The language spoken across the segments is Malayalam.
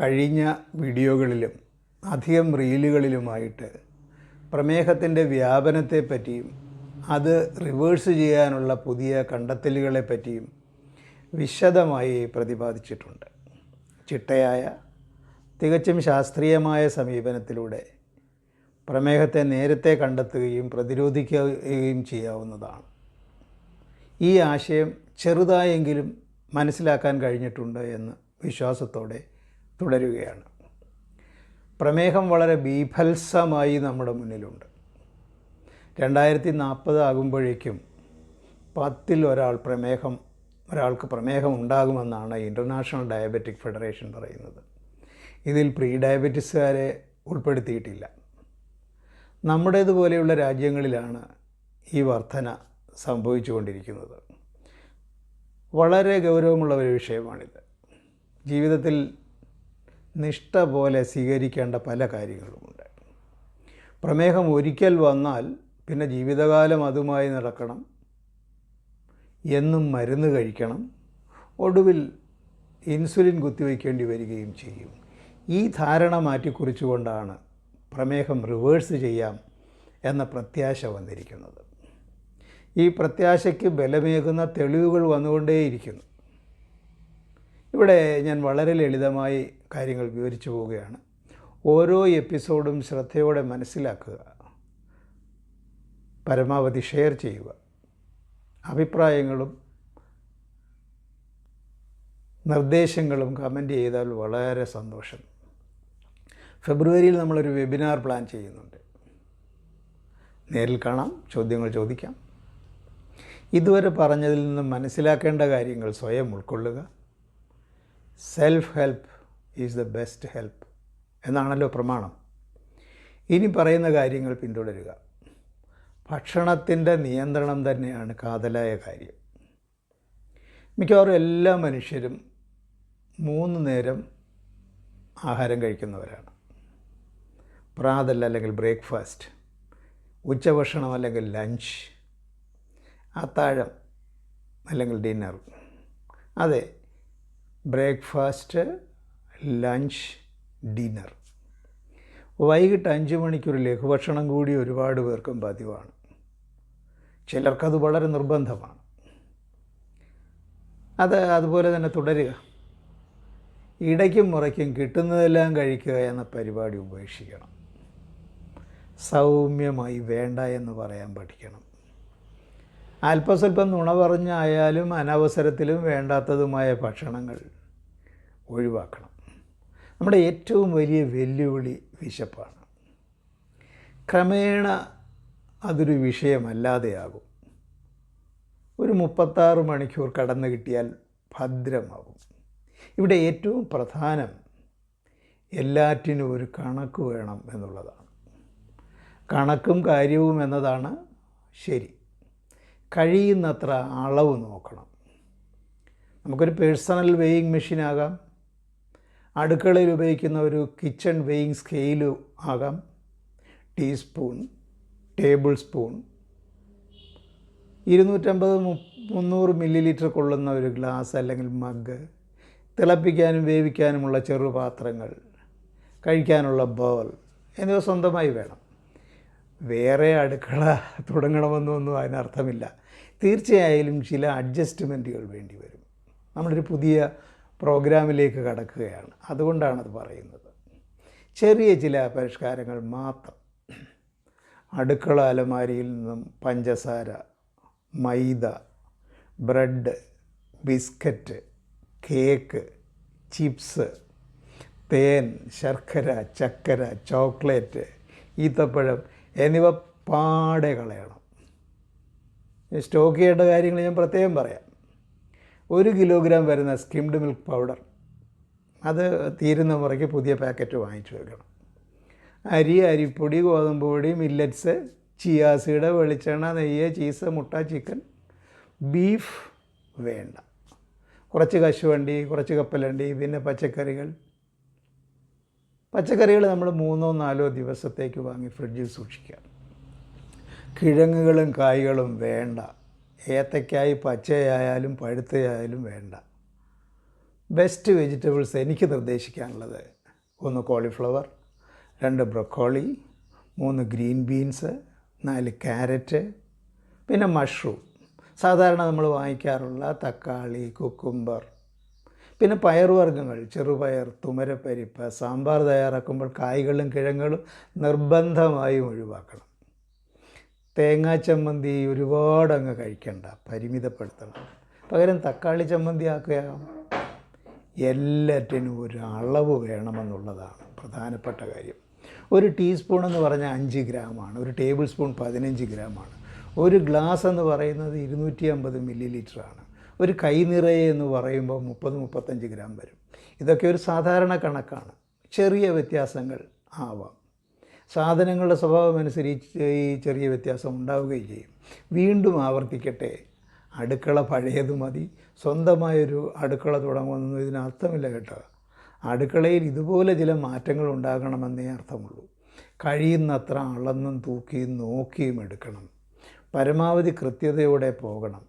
കഴിഞ്ഞ വീഡിയോകളിലും അധികം റീലുകളിലുമായിട്ട് പ്രമേഹത്തിന്റെ വ്യാപനത്തെപ്പറ്റിയും അത് റിവേഴ്സ് ചെയ്യാനുള്ള പുതിയ കണ്ടെത്തലുകളെ പറ്റിയും വിശദമായി പ്രതിപാദിച്ചിട്ടുണ്ട്. ചിട്ടയായ തികച്ചും ശാസ്ത്രീയമായ സമീപനത്തിലൂടെ പ്രമേഹത്തെ നേരത്തെ കണ്ടെത്തുകയും പ്രതിരോധിക്കുകയും ചെയ്യാവുന്നതാണ്. ഈ ആശയം ചെറുതായെങ്കിലും മനസ്സിലാക്കാൻ കഴിഞ്ഞിട്ടുണ്ട് എന്ന് വിശ്വാസത്തോടെ തുടരുകയാണ്. പ്രമേഹം വളരെ ബീഭത്സമായി നമ്മുടെ മുന്നിലുണ്ട്. രണ്ടായിരത്തി നാൽപ്പത് ആകുമ്പോഴേക്കും പത്തിൽ ഒരാൾ പ്രമേഹം ഒരാൾക്ക് പ്രമേഹം ഉണ്ടാകുമെന്നാണ് ഇന്റർനാഷണൽ ഡയബറ്റിക് ഫെഡറേഷൻ പറയുന്നത്. ഇതിൽ പ്രീ ഡയബറ്റിസുകാരെ ഉൾപ്പെടുത്തിയിട്ടില്ല. നമ്മുടേതുപോലെയുള്ള രാജ്യങ്ങളിലാണ് ഈ വർധന സംഭവിച്ചുകൊണ്ടിരിക്കുന്നത്. വളരെ ഗൗരവമുള്ള ഒരു വിഷയമാണിത്. ജീവിതത്തിൽ നിഷ്ഠ പോലെ സ്വീകരിക്കേണ്ട പല കാര്യങ്ങളുമുണ്ട് പ്രമേഹം ഒരിക്കൽ വന്നാൽ പിന്നെ ജീവിതകാലം അതുമായി നടക്കണം. എന്നും മരുന്ന് കഴിക്കണം. ഒടുവിൽ ഇൻസുലിൻ കുത്തിവയ്ക്കേണ്ടി വരികയും ചെയ്യും. ഈ ധാരണ മാറ്റിക്കുറിച്ചുകൊണ്ടാണ് പ്രമേഹം റിവേഴ്സ് ചെയ്യാം എന്ന പ്രത്യാശ വന്നിരിക്കുന്നത്. ഈ പ്രത്യാശയ്ക്ക് ബലമേകുന്ന തെളിവുകൾ വന്നുകൊണ്ടേയിരിക്കുന്നു. ഇവിടെ ഞാൻ വളരെ ലളിതമായി കാര്യങ്ങൾ വിവരിച്ചു പോവുകയാണ്. ഓരോ എപ്പിസോഡും ശ്രദ്ധയോടെ മനസ്സിലാക്കുക. പരമാവധി ഷെയർ ചെയ്യുക. അഭിപ്രായങ്ങളും നിർദ്ദേശങ്ങളും കമന്റ് ചെയ്താൽ വളരെ സന്തോഷം. ഫെബ്രുവരിയിൽ നമ്മളൊരു വെബിനാർ പ്ലാൻ ചെയ്യുന്നുണ്ട്. നേരിൽ കാണാം ചോദ്യങ്ങൾ ചോദിക്കാം. ഇതുവരെ പറഞ്ഞതിൽ നിന്നും മനസ്സിലാക്കേണ്ട കാര്യങ്ങൾ സ്വയം ഉൾക്കൊള്ളുക. Self help is the best help എന്നാണല്ലോ പ്രമാണം. ഇനി പറയുന്ന കാര്യങ്ങൾ പിന്തുടരുക. ഭക്ഷണത്തിന്റെ നിയന്ത്രണം തന്നെയാണ് കാതലായ കാര്യം. മിക്കവാറും എല്ലാ മനുഷ്യരും മൂന്ന് നേരം ആഹാരം കഴിക്കുന്നവരാണ്. പ്രാതൽ അല്ലെങ്കിൽ ബ്രേക്ക്ഫാസ്റ്റ് ഉച്ചഭക്ഷണം അല്ലെങ്കിൽ ലഞ്ച് അത്താഴം അല്ലെങ്കിൽ ഡിന്നർ. അതെ ബ്രേക്ക്ഫാസ്റ്റ് ലഞ്ച് ഡിന്നർ. വൈകിട്ട് അഞ്ച് മണിക്കൊരു ലഘുഭക്ഷണം കൂടി ഒരുപാട് പേർക്കും പതിവാണ്. ചിലർക്കത് വളരെ നിർബന്ധമാണ്. അത് അതുപോലെ തന്നെ തുടരുക. ഇടയ്ക്കും മുറയ്ക്കും കിട്ടുന്നതെല്ലാം കഴിക്കുക എന്ന പരിപാടി ഉപേക്ഷിക്കണം. സൗമ്യമായി വേണ്ട എന്ന് പറയാൻ പഠിക്കണം. അല്പസ്വല്പം നുണ പറഞ്ഞായാലും അനവസരത്തിലും വേണ്ടാത്തതുമായ ഭക്ഷണങ്ങൾ ഒഴിവാക്കണം. നമ്മുടെ ഏറ്റവും വലിയ വെല്ലുവിളി വിശപ്പാണ്. ക്രമേണ അതൊരു വിഷയമല്ലാതെയാകും. ഒരു മുപ്പത്താറ് മണിക്കൂർ കടന്നു കിട്ടിയാൽ ഭദ്രമാകും. ഇവിടെ ഏറ്റവും പ്രധാനം എല്ലാറ്റിനും ഒരു കണക്ക് വേണം എന്നുള്ളതാണ്. കണക്കും കാര്യവും എന്നതാണ് ശരി. കഴിയുന്നത്ര അളവ് നോക്കണം. നമുക്കൊരു പേഴ്സണൽ വെയിങ് മെഷീനാകാം അടുക്കളയിൽ ഉപയോഗിക്കുന്ന ഒരു കിച്ചൺ വെയിങ് സ്കെയിൽ ആകാം. Teaspoon tablespoon. ഇരുന്നൂറ്റമ്പത് മുന്നൂറ് മില്ലി ലിറ്റർ കൊള്ളുന്ന ഒരു ഗ്ലാസ് അല്ലെങ്കിൽ മഗ്. തിളപ്പിക്കാനും വേവിക്കാനുമുള്ള ചെറുപാത്രങ്ങൾ കഴിക്കാനുള്ള ബോൾ. എന്നിവ സ്വന്തമായി വേണം. വേറെ അടുക്കള തുടങ്ങണമെന്നൊന്നും അതിനർത്ഥമില്ല. തീർച്ചയായാലും ചില അഡ്ജസ്റ്റ്മെന്റുകൾ വേണ്ടി വരും. നമ്മളൊരു പുതിയ പ്രോഗ്രാമിലേക്ക് കടക്കുകയാണ്. അതുകൊണ്ടാണത് പറയുന്നത്. ചെറിയ ചില പരിഷ്കാരങ്ങൾ മാത്രം. അടുക്കള അലമാരിയിൽ നിന്നും പഞ്ചസാര maida bread biscuit cake chips തേൻ ശർക്കര ചക്കര ചോക്ലേറ്റ് ഈത്തപ്പഴം എന്നിവ പാടെ കളയണം. സ്റ്റോക്ക് ചെയ്യേണ്ട കാര്യങ്ങൾ ഞാൻ പ്രത്യേകം പറയാം. ഒരു കിലോഗ്രാം വരുന്ന സ്കിംഡ് മിൽക്ക് പൗഡർ അത് തീരുന്ന മുറയ്ക്ക് പുതിയ പാക്കറ്റ് വാങ്ങിച്ചു വെക്കണം. അരി അരിപ്പൊടി ഗോതമ്പ് പൊടി മില്ലറ്റ്സ് ചിയാസീഡ് വെളിച്ചെണ്ണ നെയ്യ് ചീസ് മുട്ട ചിക്കൻ ബീഫ് വേണ്ട. കുറച്ച് കശുവണ്ടി കുറച്ച് കപ്പലണ്ടി പിന്നെ പച്ചക്കറികൾ. പച്ചക്കറികൾ നമ്മൾ മൂന്നോ നാലോ ദിവസത്തേക്ക് വാങ്ങി ഫ്രിഡ്ജിൽ സൂക്ഷിക്കുക കിഴങ്ങുകളും കായ്കളും വേണ്ട. ഏത്തക്കായി പച്ചയായാലും പഴുത്തയായാലും വേണ്ട. ബെസ്റ്റ് വെജിറ്റബിൾസ് എനിക്ക് നിർദ്ദേശിക്കാനുള്ളത് ഒന്ന് കോളിഫ്ലവർ രണ്ട് ബ്രൊക്കോളി മൂന്ന് ഗ്രീൻ ബീൻസ് നാല് ക്യാരറ്റ് പിന്നെ മഷ്റൂം സാധാരണ നമ്മൾ വാങ്ങിക്കാറുള്ള തക്കാളി കുക്കുംബർ പിന്നെ പയറുവർഗങ്ങൾ ചെറുപയർ തുമരപ്പരിപ്പ് സാമ്പാർ തയ്യാറാക്കുമ്പോൾ കായ്കളും കിഴങ്ങുകളും നിർബന്ധമായും ഒഴിവാക്കണം. തേങ്ങാ ചമ്മന്തി ഒരുപാട് അങ്ങ് കഴിക്കണ്ട പരിമിതപ്പെടുത്തണം പകരം തക്കാളി ചമ്മന്തി ആക്കുകയാണ് എല്ലാറ്റിനും ഒരു അളവ് വേണമെന്നുള്ളതാണ് പ്രധാനപ്പെട്ട കാര്യം. ഒരു ടീസ്പൂൺ എന്ന് പറഞ്ഞാൽ അഞ്ച് ഗ്രാമാണ് ഒരു ടേബിൾ സ്പൂൺ പതിനഞ്ച് ഗ്രാമാണ്. ഒരു ഗ്ലാസ് എന്ന് പറയുന്നത് ഇരുന്നൂറ്റി അമ്പത് മില്ലി ലിറ്ററാണ് ഒരു കൈനിറയെ എന്ന് പറയുമ്പോൾ മുപ്പത് മുപ്പത്തഞ്ച് ഗ്രാം വരും. ഇതൊക്കെ ഒരു സാധാരണ കണക്കാണ്. ചെറിയ വ്യത്യാസങ്ങൾ ആവാം. സാധനങ്ങളുടെ സ്വഭാവം അനുസരിച്ച് ഈ ചെറിയ വ്യത്യാസം ഉണ്ടാവുകയും ചെയ്യും. വീണ്ടും ആവർത്തിക്കട്ടെ. അടുക്കള പഴയത് മതി. സ്വന്തമായൊരു അടുക്കള തുടങ്ങുമെന്നൊന്നും ഇതിനർത്ഥമില്ല കേട്ടോ. അടുക്കളയിൽ ഇതുപോലെ ചില മാറ്റങ്ങൾ ഉണ്ടാകണമെന്നേ അർത്ഥമുള്ളൂ. കഴിയുന്നത്ര അളന്നും തൂക്കിയും നോക്കിയും എടുക്കണം. പരമാവധി കൃത്യതയോടെ പോകണം.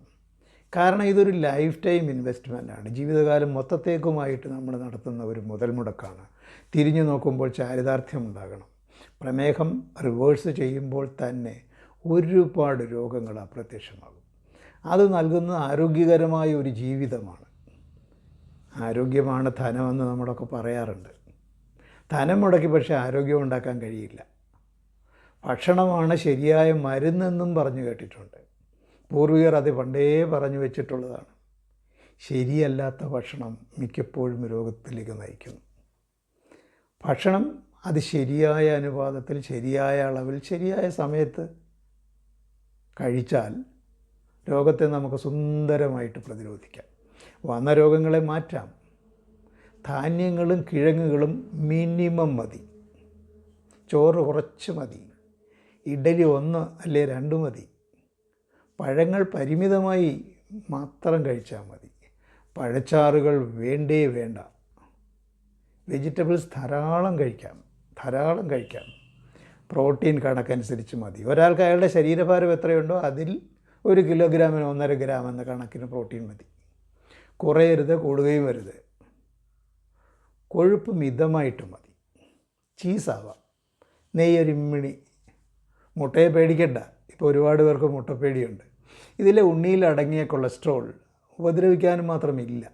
കാരണം ഇതൊരു ലൈഫ് ടൈം ഇൻവെസ്റ്റ്മെന്റാണ് ജീവിതകാലം മൊത്തത്തേക്കുമായിട്ട് നമ്മൾ നടത്തുന്ന ഒരു മുതൽ മുടക്കാണ് തിരിഞ്ഞു നോക്കുമ്പോൾ ചാരിതാർത്ഥ്യം ഉണ്ടാകണം. പ്രമേഹം റിവേഴ്സ് ചെയ്യുമ്പോൾ തന്നെ ഒരുപാട് രോഗങ്ങൾ അപ്രത്യക്ഷമാകും. അത് നൽകുന്ന ആരോഗ്യകരമായ ഒരു ജീവിതമാണ്. ആരോഗ്യമാണ് ധനമെന്ന് നമ്മളൊക്കെ പറയാറുണ്ട്. ധനം മുടക്കി പക്ഷേ ആരോഗ്യം ഉണ്ടാക്കാൻ കഴിയില്ല. ഭക്ഷണമാണ് ശരിയായ മരുന്നെന്നും പറഞ്ഞു കേട്ടിട്ടുണ്ട്. പൂർവികർ അത് പണ്ടേ പറഞ്ഞു വെച്ചിട്ടുള്ളതാണ്. ശരിയല്ലാത്ത ഭക്ഷണം മിക്കപ്പോഴും രോഗത്തിലേക്ക് നയിക്കുന്നു. ഭക്ഷണം അത് ശരിയായ അനുപാതത്തിൽ ശരിയായ അളവിൽ ശരിയായ സമയത്ത് കഴിച്ചാൽ രോഗത്തെ നമുക്ക് സുന്ദരമായിട്ട് പ്രതിരോധിക്കാം. വന്ന രോഗങ്ങളെ മാറ്റാം. ധാന്യങ്ങളും കിഴങ്ങുകളും മിനിമം മതി. ചോറ് കുറച്ച് മതി. ഇഡലി ഒന്ന് അല്ലെ രണ്ട് മതി. പഴങ്ങൾ പരിമിതമായി മാത്രം കഴിച്ചാൽ മതി. പഴച്ചാറുകൾ വേണ്ടേ വേണ്ട. വെജിറ്റബിൾസ് ധാരാളം കഴിക്കാം. ധാരാളം കഴിക്കാം. പ്രോട്ടീൻ കണക്കനുസരിച്ച് മതി. ഒരാൾക്ക് അയാളുടെ ശരീരഭാരം എത്രയുണ്ടോ അതിൽ ഒരു കിലോഗ്രാമിന് ഒന്നര ഗ്രാം എന്ന കണക്കിന് പ്രോട്ടീൻ മതി. കുറയരുത് കൂടുകയും വരുത് കൊഴുപ്പ് മിതമായിട്ട് മതി. ചീസാവാം നെയ്യൊരിമ്മിണി മുട്ടയെ പേടിക്കണ്ട. ഇപ്പോൾ ഒരുപാട് പേർക്ക് മുട്ടപ്പേടിയുണ്ട്. ഇതിലെ ഉണ്ണിയിൽ അടങ്ങിയ കൊളസ്ട്രോൾ ഉപദ്രവിക്കാനും മാത്രമില്ല.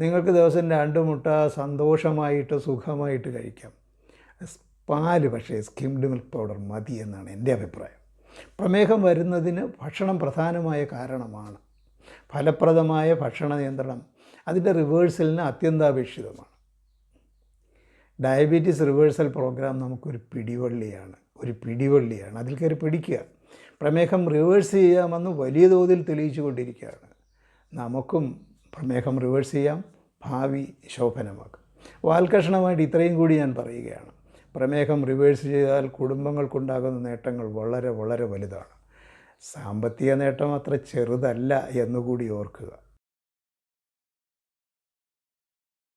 നിങ്ങൾക്ക് ദിവസം രണ്ട് മുട്ട സന്തോഷമായിട്ട് സുഖമായിട്ട് കഴിക്കാം. പാൽ പക്ഷേ സ്കിംഡ് മിൽക്ക് പൗഡർ മതി എന്നാണ് എന്റെ അഭിപ്രായം. പ്രമേഹം വരുന്നതിന് ഭക്ഷണം പ്രധാനമായ കാരണമാണ്. ഫലപ്രദമായ ഭക്ഷണ നിയന്ത്രണം അതിന്റെ റിവേഴ്സലിന് അത്യന്താപേക്ഷിതമാണ്. ഡയബറ്റീസ് റിവേഴ്സൽ പ്രോഗ്രാം നമുക്കൊരു പിടിവള്ളിയാണ്. ഒരു പിടിവള്ളിയാണ്. അതിൽ കയറി പിടിക്കുക. പ്രമേഹം റിവേഴ്സ് ചെയ്യാമെന്ന് വലിയ തോതിൽ തെളിയിച്ചു കൊണ്ടിരിക്കുകയാണ് നമുക്കും പ്രമേഹം റിവേഴ്സ് ചെയ്യാം. ഭാവി ശോഭനമാക്കും. വാൽകഷണമായിട്ട് ഇത്രയും കൂടി ഞാൻ പറയുകയാണ്. പ്രമേഹം റിവേഴ്സ് ചെയ്താൽ കുടുംബങ്ങൾക്കുണ്ടാകുന്ന നേട്ടങ്ങൾ വളരെ വളരെ വലുതാണ്. സാമ്പത്തിക നേട്ടം അത്ര ചെറുതല്ല എന്നുകൂടി ഓർക്കുക.